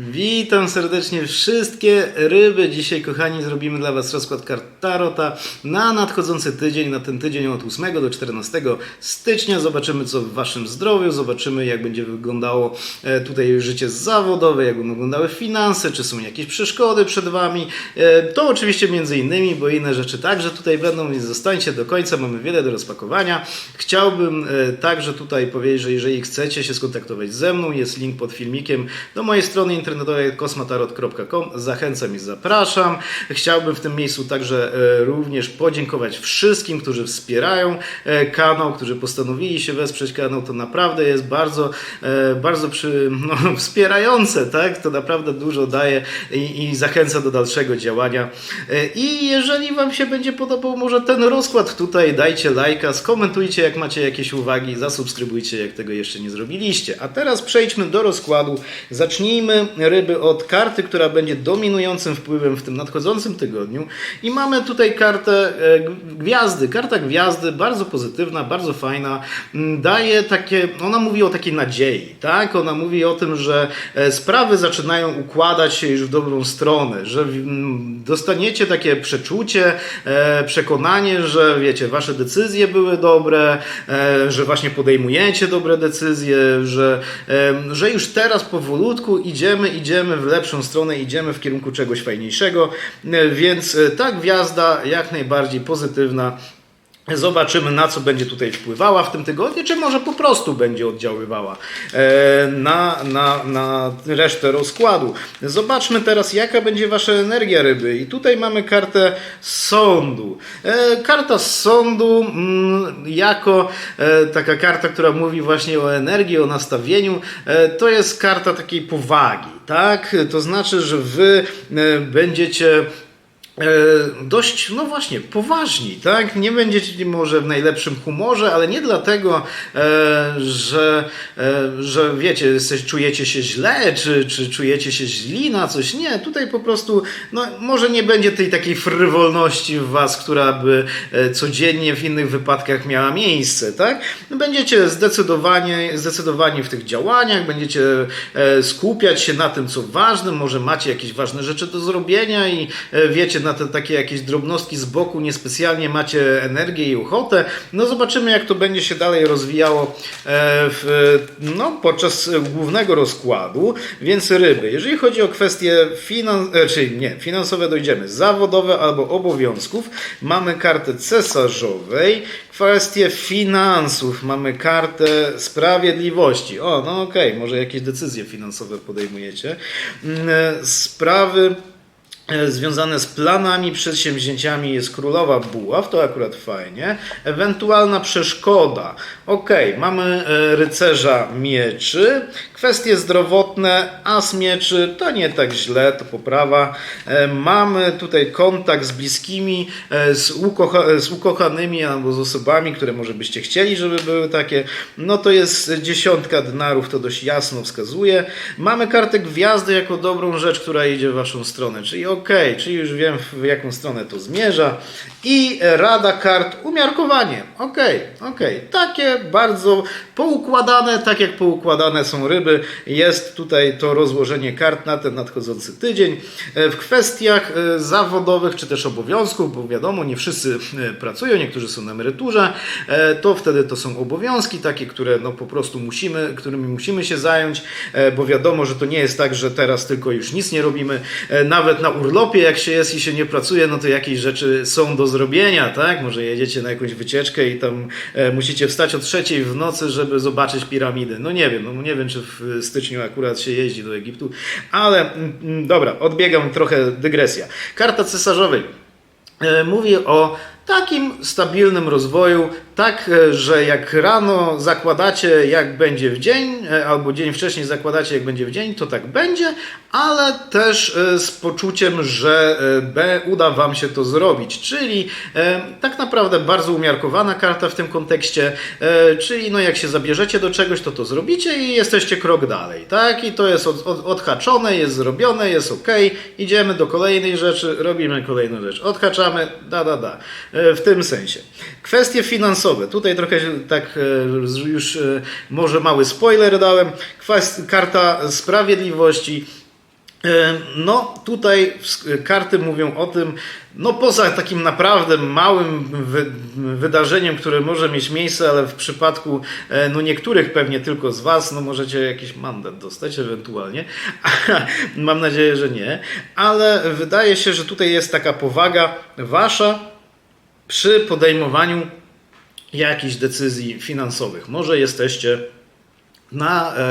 Witam serdecznie wszystkie ryby. Dzisiaj, kochani, zrobimy dla Was rozkład kart Tarota na nadchodzący tydzień, na ten tydzień od 8 do 14 stycznia. Zobaczymy, co w Waszym zdrowiu, zobaczymy, jak będzie wyglądało e, tutaj życie zawodowe, jak będą wyglądały finanse, czy są jakieś przeszkody przed Wami. E, To oczywiście między innymi, bo inne rzeczy także tutaj będą, więc zostańcie do końca, mamy wiele do rozpakowania. Chciałbym e, także tutaj powiedzieć, że jeżeli chcecie się skontaktować ze mną, jest link pod filmikiem do mojej strony internetowej kosmatarot.com. Zachęcam i zapraszam. Chciałbym w tym miejscu także e, również podziękować wszystkim, którzy wspierają e, kanał, którzy postanowili się wesprzeć kanał. To naprawdę jest bardzo, e, bardzo przy, no, wspierające, tak? To naprawdę dużo daje i, i zachęca do dalszego działania. I jeżeli Wam się będzie podobał może ten rozkład tutaj, dajcie lajka, skomentujcie jak macie jakieś uwagi, zasubskrybujcie jak tego jeszcze nie zrobiliście. A teraz przejdźmy do rozkładu. Zacznijmy ryby od karty, która będzie dominującym wpływem w tym nadchodzącym tygodniu. I mamy tutaj kartę e, gwiazdy. Karta gwiazdy, bardzo pozytywna, bardzo fajna. Mm, Daje takie, ona mówi o takiej nadziei, tak? Ona mówi o tym, że e, sprawy zaczynają układać się już w dobrą stronę, że mm, dostaniecie takie przeczucie, e, przekonanie, że wiecie, wasze decyzje były dobre, że właśnie podejmujecie dobre decyzje, że, że już teraz powolutku idziemy, idziemy w lepszą stronę, idziemy w kierunku czegoś fajniejszego, E, więc e, ta gwiazda jak najbardziej pozytywna. Zobaczymy, na co będzie tutaj wpływała w tym tygodniu, czy może po prostu będzie oddziaływała e, na, na, na resztę rozkładu. Zobaczmy teraz, jaka będzie wasza energia ryby. I tutaj mamy kartę sądu. E, karta sądu mm, jako e, taka karta, która mówi właśnie o energii, o nastawieniu, to jest karta takiej powagi, tak? To znaczy, że wy będziecie dość, no właśnie, poważni, tak? Nie będziecie może w najlepszym humorze, ale nie dlatego, e, że, e, że wiecie, czujecie się źle, czy, czy czujecie się źli na coś. Nie, tutaj po prostu, no może nie będzie tej takiej frywolności w was, która by e, codziennie w innych wypadkach miała miejsce, tak? No, Będziecie zdecydowanie, zdecydowani w tych działaniach, będziecie e, skupiać się na tym, co ważne, może macie jakieś ważne rzeczy do zrobienia i e, wiecie, na te takie jakieś drobnostki z boku niespecjalnie macie energię i ochotę. No zobaczymy, jak to będzie się dalej rozwijało e, w, no, podczas głównego rozkładu. Więc ryby, jeżeli chodzi o kwestie finan- e, czyli nie, finansowe dojdziemy, zawodowe albo obowiązków, mamy kartę cesarzowej, kwestie finansów, mamy kartę sprawiedliwości. O, no okej, może jakieś decyzje finansowe podejmujecie. Mm, e, Sprawy związane z planami, przedsięwzięciami jest królowa buław, to akurat fajnie. Ewentualna przeszkoda. Ok, mamy e, rycerza mieczy. Kwestie zdrowotne, as mieczy, to nie tak źle, to poprawa. E, Mamy tutaj kontakt z bliskimi, e, z, ukocha- z ukochanymi albo z osobami, które może byście chcieli, żeby były takie. No to jest dziesiątka dnarów, to dość jasno wskazuje. Mamy kartę gwiazdy jako dobrą rzecz, która idzie w waszą stronę, czyli ok, czyli już wiem w jaką stronę to zmierza. I rada kart umiarkowanie. Ok, ok. Takie bardzo poukładane, tak jak poukładane są ryby. Jest tutaj to rozłożenie kart na ten nadchodzący tydzień. E, W kwestiach e, zawodowych czy też obowiązków, bo wiadomo, nie wszyscy e, pracują, niektórzy są na emeryturze, to wtedy to są obowiązki takie, które no po prostu musimy, którymi musimy się zająć, bo wiadomo, że to nie jest tak, że teraz tylko już nic nie robimy. Nawet na urlopie, jak się jest i się nie pracuje, no to jakieś rzeczy są do zrobienia, tak? Może jedziecie na jakąś wycieczkę i tam e, musicie wstać o trzeciej w nocy, żeby zobaczyć piramidy. No nie wiem, no nie wiem, czy w styczniu akurat się jeździ do Egiptu, ale mm, mm, dobra, odbiegam trochę dygresja. Karta cesarzowej e, mówi o takim stabilnym rozwoju, tak, e, że jak rano zakładacie, jak będzie w dzień, e, albo dzień wcześniej zakładacie, jak będzie w dzień, to tak będzie, ale też e, z poczuciem, że B uda Wam się to zrobić. Czyli tak naprawdę bardzo umiarkowana karta w tym kontekście, czyli no jak się zabierzecie do czegoś, to to zrobicie i jesteście krok dalej, tak? I to jest od, od, odhaczone, jest zrobione, jest ok, idziemy do kolejnej rzeczy, robimy kolejną rzecz, odhaczamy, da, da, da. E, W tym sensie. Kwestie finansowe. Tutaj trochę tak e, już e, może mały spoiler dałem. Karta sprawiedliwości. No, tutaj karty mówią o tym, no poza takim naprawdę małym wy, wydarzeniem, które może mieć miejsce, ale w przypadku no niektórych pewnie tylko z Was, no możecie jakiś mandat dostać ewentualnie. Mam nadzieję, że nie, ale wydaje się, że tutaj jest taka powaga Wasza przy podejmowaniu jakichś decyzji finansowych. Może jesteście na, e,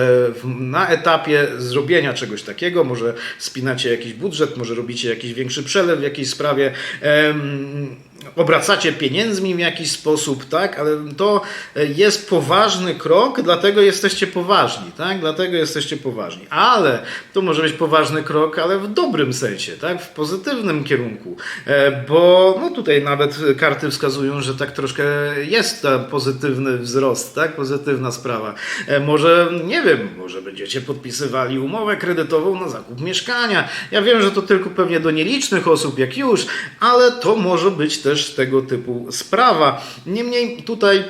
na etapie zrobienia czegoś takiego, może spinacie jakiś budżet, może robicie jakiś większy przelew w jakiejś sprawie, obracacie pieniędzmi w jakiś sposób, tak, ale to jest poważny krok, dlatego jesteście poważni, tak, dlatego jesteście poważni, ale to może być poważny krok, ale w dobrym sensie, tak, w pozytywnym kierunku, e, bo no tutaj nawet karty wskazują, że tak troszkę jest ten pozytywny wzrost, tak, pozytywna sprawa. E, Może, nie wiem, może będziecie podpisywali umowę kredytową na zakup mieszkania. Ja wiem, że to tylko pewnie do nielicznych osób, jak już, ale to może być też tego typu sprawa. Niemniej tutaj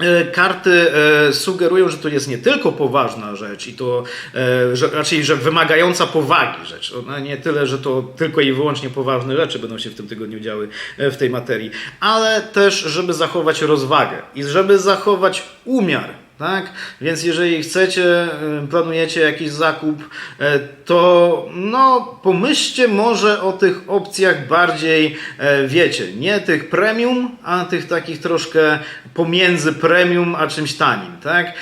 E, Karty e, sugerują, że to jest nie tylko poważna rzecz i to e, że, raczej, że wymagająca powagi rzecz. Ona nie tyle, że to tylko i wyłącznie poważne rzeczy będą się w tym tygodniu działy w tej materii, ale też, żeby zachować rozwagę i żeby zachować umiar. Tak? Więc jeżeli chcecie, e, planujecie jakiś zakup, e, to no, pomyślcie może o tych opcjach bardziej, e, wiecie, nie tych premium, a tych takich troszkę pomiędzy premium a czymś tanim. Tak?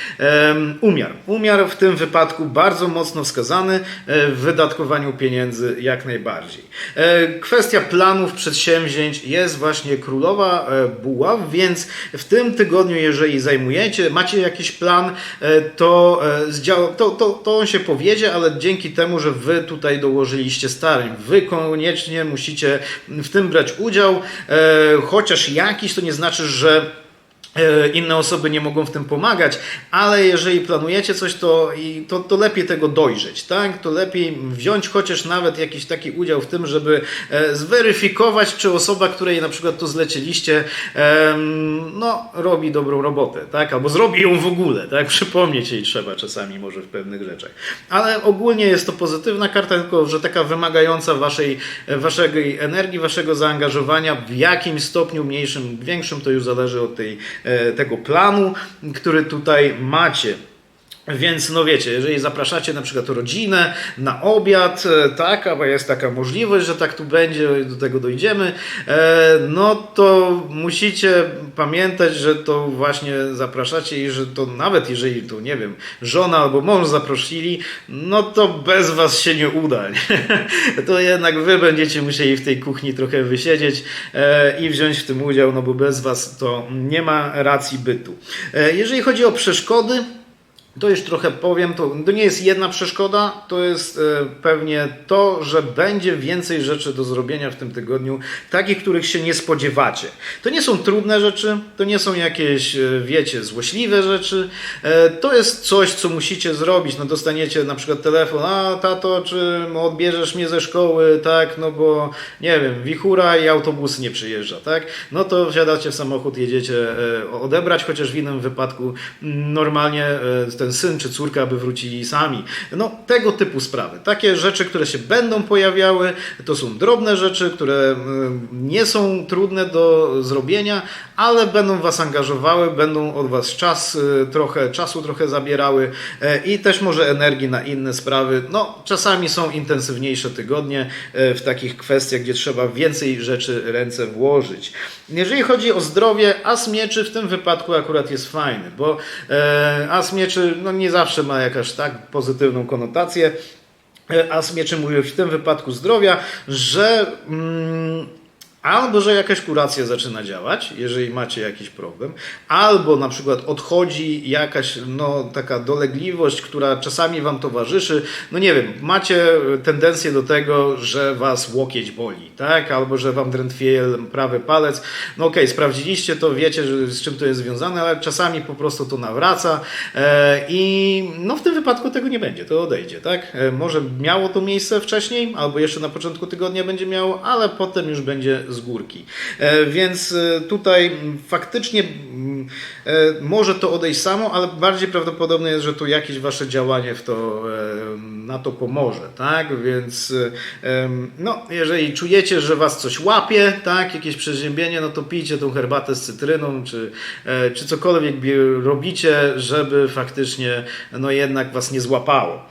Umiar. Umiar w tym wypadku bardzo mocno wskazany w wydatkowaniu pieniędzy jak najbardziej. E, Kwestia planów, przedsięwzięć jest właśnie królowa e, buław, więc w tym tygodniu, jeżeli zajmujecie, macie plan, e, to, e, to, to, to on się powiedzie, ale dzięki temu, że wy tutaj dołożyliście starań, wy koniecznie musicie w tym brać udział, e, chociaż jakiś, to nie znaczy, że inne osoby nie mogą w tym pomagać, ale jeżeli planujecie coś, to, to, to lepiej tego dojrzeć, tak? To lepiej wziąć chociaż nawet jakiś taki udział w tym, żeby e, zweryfikować, czy osoba, której na przykład to zleciliście, no, robi dobrą robotę, tak? Albo zrobi ją w ogóle, tak? Przypomnieć jej trzeba czasami może w pewnych rzeczach. Ale ogólnie jest to pozytywna karta, tylko że taka wymagająca waszej, waszej energii, waszego zaangażowania w jakimś stopniu mniejszym, większym, to już zależy od tej, e, tego planu, który tutaj macie. Więc no wiecie, jeżeli zapraszacie na przykład rodzinę na obiad, e, tak, albo jest taka możliwość, że tak tu będzie, do tego dojdziemy, e, no to musicie pamiętać, że to właśnie zapraszacie i że to nawet jeżeli tu, nie wiem, żona albo mąż zaprosili, no to bez was się nie uda. Nie? To jednak wy będziecie musieli w tej kuchni trochę wysiedzieć e, i wziąć w tym udział, no bo bez was to nie ma racji bytu. Jeżeli chodzi o przeszkody, to już trochę powiem, to, to nie jest jedna przeszkoda, to jest e, pewnie to, że będzie więcej rzeczy do zrobienia w tym tygodniu, takich, których się nie spodziewacie. To nie są trudne rzeczy, to nie są jakieś, e, wiecie, złośliwe rzeczy, e, to jest coś, co musicie zrobić. No dostaniecie na przykład telefon, a tato, czy odbierzesz mnie ze szkoły, tak, no bo nie wiem, wichura i autobus nie przyjeżdża, tak? No to wsiadacie w samochód, jedziecie odebrać, chociaż w innym wypadku mm, normalnie e, ten syn czy córka by wrócili sami. No tego typu sprawy. Takie rzeczy, które się będą pojawiały, to są drobne rzeczy, które mm, nie są trudne do zrobienia, ale będą was angażowały, będą od was czas e, trochę, czasu trochę zabierały e, i też może energii na inne sprawy. No czasami są intensywniejsze tygodnie e, w takich kwestiach, gdzie trzeba więcej rzeczy ręce włożyć. Jeżeli chodzi o zdrowie, as mieczy w tym wypadku akurat jest fajny, bo e, as mieczy no, nie zawsze ma jakaś tak pozytywną konotację. E, As mieczy mówi w tym wypadku zdrowia, że mm, albo że jakaś kuracja zaczyna działać, jeżeli macie jakiś problem, albo na przykład odchodzi jakaś no, taka dolegliwość, która czasami wam towarzyszy. No nie wiem, macie tendencję do tego, że was łokieć boli, tak? Albo że wam drętwieje prawy palec. No okej, sprawdziliście to, wiecie, że, z czym to jest związane, ale czasami po prostu to nawraca e, i no w tym wypadku tego nie będzie, to odejdzie, tak? E, może miało to miejsce wcześniej, albo jeszcze na początku tygodnia będzie miało, ale potem już będzie z górki. E, Więc e, tutaj faktycznie mm, e, może to odejść samo, ale bardziej prawdopodobne jest, że to jakieś wasze działanie w to na to pomoże, tak? Więc no, jeżeli czujecie, że was coś łapie, tak, jakieś przeziębienie, no to pijcie tą herbatę z cytryną, czy, czy cokolwiek bi- robicie, żeby faktycznie no jednak was nie złapało.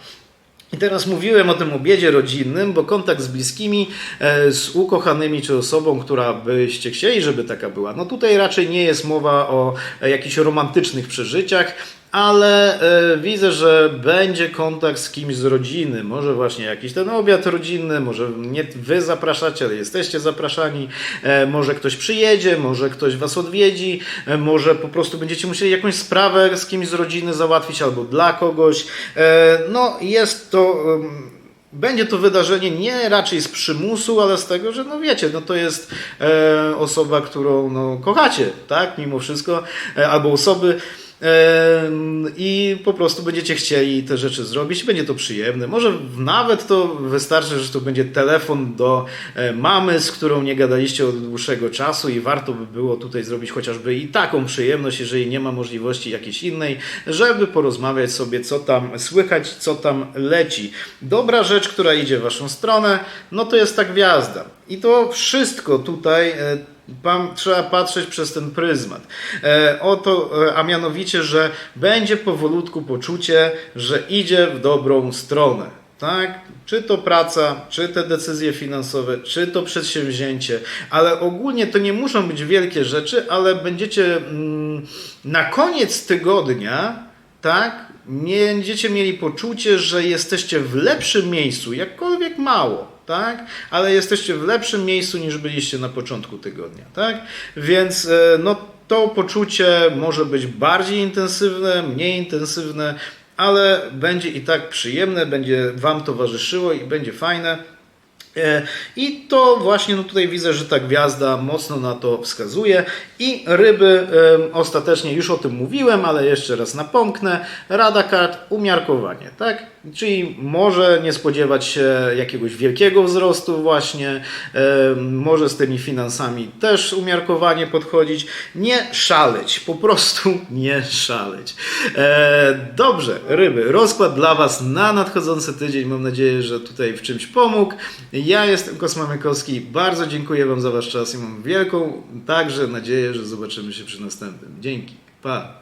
I teraz mówiłem o tym obiedzie rodzinnym, bo kontakt z bliskimi, e, z ukochanymi czy osobą, która byście chcieli, żeby taka była. No tutaj raczej nie jest mowa o jakichś romantycznych przeżyciach, ale e, widzę, że będzie kontakt z kimś z rodziny. Może właśnie jakiś ten obiad rodzinny, może nie wy zapraszacie, ale jesteście zapraszani. E, może ktoś przyjedzie, może ktoś was odwiedzi, e, może po prostu będziecie musieli jakąś sprawę z kimś z rodziny załatwić albo dla kogoś. E, no jest to. będzie to wydarzenie nie raczej z przymusu, ale z tego, że no wiecie, no to jest e, osoba, którą no, kochacie, tak, mimo wszystko, albo osoby. E, I po prostu będziecie chcieli te rzeczy zrobić, będzie to przyjemne. Może nawet to wystarczy, że to będzie telefon do e, mamy, z którą nie gadaliście od dłuższego czasu, i warto by było tutaj zrobić chociażby i taką przyjemność, jeżeli nie ma możliwości jakiejś innej, żeby porozmawiać sobie, co tam słychać, co tam leci. Dobra rzecz, która idzie w waszą stronę, no to jest ta gwiazda. I to wszystko tutaj. Pam, trzeba patrzeć przez ten pryzmat. E, oto, e, a mianowicie, że będzie powolutku poczucie, że idzie w dobrą stronę. Tak? Czy to praca, czy te decyzje finansowe, czy to przedsięwzięcie, ale ogólnie to nie muszą być wielkie rzeczy, ale będziecie mm, na koniec tygodnia, tak, będziecie mieli poczucie, że jesteście w lepszym miejscu, jakkolwiek mało, tak? Ale jesteście w lepszym miejscu niż byliście na początku tygodnia, tak? Więc e, no to poczucie może być bardziej intensywne, mniej intensywne, ale będzie i tak przyjemne, będzie wam towarzyszyło i będzie fajne. E, I to właśnie no tutaj widzę, że ta gwiazda mocno na to wskazuje. I ryby, ostatecznie już o tym mówiłem, ale jeszcze raz napomknę. Rada kart, umiarkowanie, tak? Czyli może nie spodziewać się jakiegoś wielkiego wzrostu właśnie, em, może z tymi finansami też umiarkowanie podchodzić. Nie szaleć, po prostu nie szaleć. E, dobrze, ryby, rozkład dla Was na nadchodzący tydzień. Mam nadzieję, że tutaj w czymś pomógł. Ja jestem Kosmamykowski. Bardzo dziękuję Wam za Wasz czas i mam wielką także nadzieję, że zobaczymy się przy następnym. Dzięki. Pa.